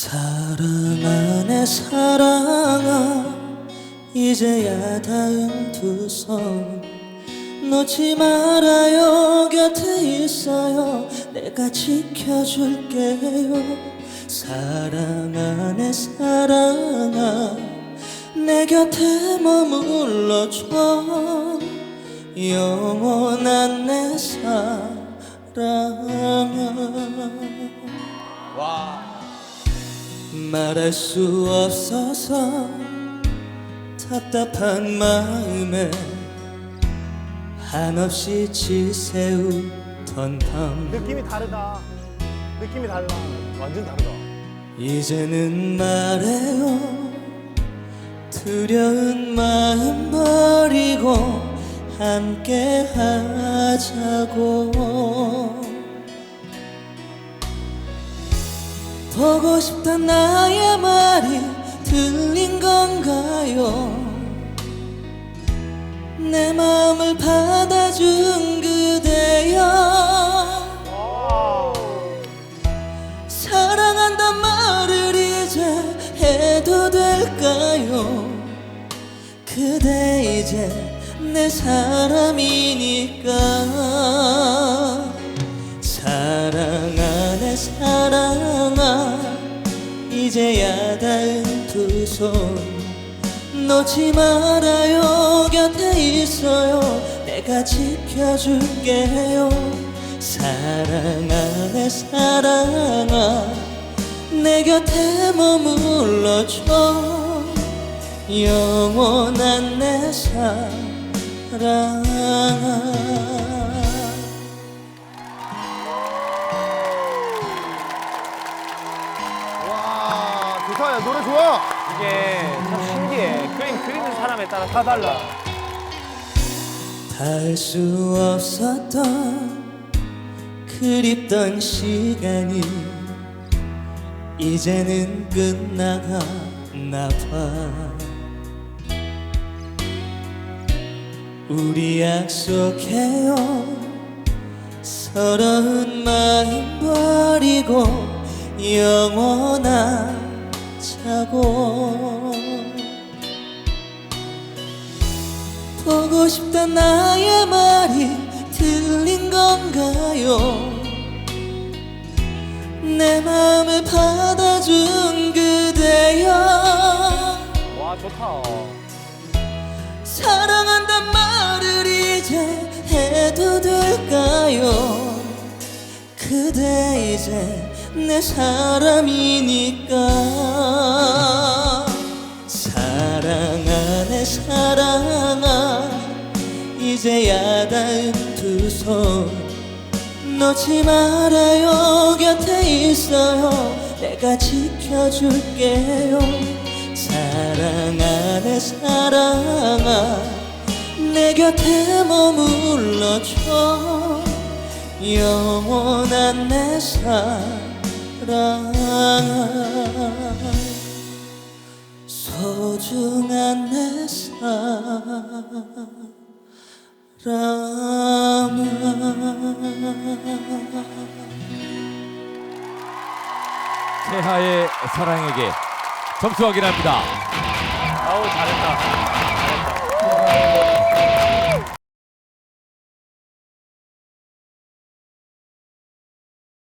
사랑 안에 사랑아 이제야 닿은 두 손. 놓지 말아요 곁에 있어요. 내가 지켜줄게요. 사랑 안에 사랑아 내 곁에 머물러줘. 영원한 내 사랑아 말할 수 없어서 답답한 마음에 한없이 지새우던 밤 느낌이 다르다. 느낌이 달라. 완전 다르다. 이제는 말해요 두려운 마음 버리고 함께 하자고 보고 싶던 나의 말이 들린 건가요? 내 마음을 받아준 그대여. 사랑한단 말을 이제 해도 될까요? 그대 이제 내 사람이니까. 사랑 안에 사랑아 이제야 닿은 두 손. 놓지 말아요. 곁에 있어요. 내가 지켜줄게요. 사랑 안에 사랑아. 내 곁에 머물러줘. 영원한 내 사랑아 좋다. 야, 노래 좋아. 이게 참 신기해. 그림 그리는 사람에 따라 다 달라. 닿을 수 없었던 그립던 시간이 이제는 끝나가나 봐 우리 약속해요 서러운 마음 버리고 영원하 자고 보고 싶던 나의 말이 들린 건가요? 내 마음을 받아준 그대여 와 좋다. 사랑한단 말을 이제 해도 될까요? 그대 이제 내 사람이니까. 사랑 안에 사랑아. 이제야 닿은 두 손. 놓지 말아요 곁에 있어요. 내가 지켜줄게요. 사랑 안에 사랑아. 내 곁에 머물러줘. 영원한 내 사랑아 소중한 내 사랑아 태하의 사랑에게 점수 확인합니다. 아우 잘했다.